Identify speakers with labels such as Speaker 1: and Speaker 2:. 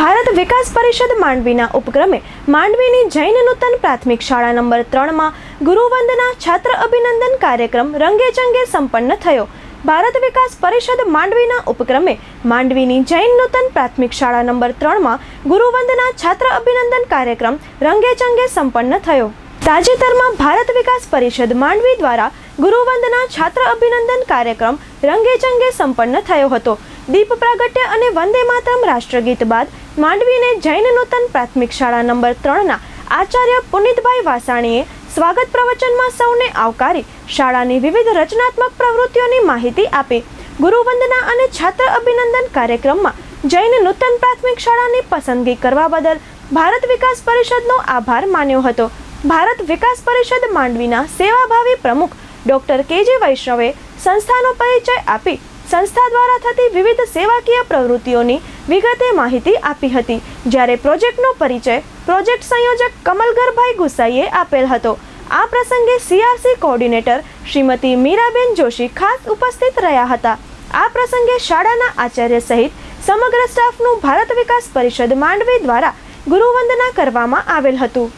Speaker 1: ભારત વિકાસ પરિષદ માંડવીના ઉપક્રમે માંડવીની જૈન નૂતન પ્રાથમિક શાળા નંબર ત્રણમાં ગુરુવંદના છાત્ર અભિનંદન કાર્યક્રમ રંગેચંગે સંપન્ન થયો. ભારત વિકાસ પરિષદ માંડવીના ઉપક્રમે માંડવીની જૈન નૂતન પ્રાથમિક શાળા નંબર ત્રણમાં ગુરુવંદના છાત્ર અભિનંદન કાર્યક્રમ રંગેચંગે સંપન્ન થયો. તાજેતરમાં ભારત વિકાસ પરિષદ માંડવી દ્વારા ગુરુવંદના છાત્ર અભિનંદન કાર્યક્રમ રંગેચંગે સંપન્ન થયો હતો. દીપ પ્રાગટ્ય અને વંદે માતરમ રાષ્ટ્રગીત બાદ માંડવીને જૈન નૂતન પ્રાથમિક શાળા નંબર ત્રણના આચાર્ય પુનિતભાઈ વાસાણીએ સ્વાગત પ્રવચનમાં સૌને આવકારી શાળાની વિવિધ રચનાત્મક પ્રવૃત્તિઓની માહિતી આપી. ગુરુવંદના અને છાત્ર અભિનંદન કાર્યક્રમમાં જૈન નૂતન પ્રાથમિક શાળાની પસંદગી કરવા બદલ ભારત વિકાસ પરિષદનો આભાર માન્યો હતો. ભારત વિકાસ પરિષદ માંડવીના સેવાભાવી પ્રમુખ ડોક્ટર કેજે વૈષ્ણવે સંસ્થાનો પરિચય આપી સંસ્થા દ્વારા થતી વિવિધ સેવાકીય પ્રવૃત્તિઓની વિગતે માહિતી આપી હતી. જ્યારે પ્રોજેક્ટનો પરિચય પ્રોજેક્ટ સંયોજક કમલગરભાઈ ગુસાઈએ આપેલ હતો. આ પ્રસંગે સીઆરસી કોઓર્ડિનેટર શ્રીમતી મીરાબેન જોશી ખાસ ઉપસ્થિત રહ્યા હતા. આ પ્રસંગે શાળાના આચાર્ય સહિત સમગ્ર સ્ટાફનું ભારત વિકાસ પરિષદ માંડવી દ્વારા ગુરુવંદના કરવામાં આવેલ હતું.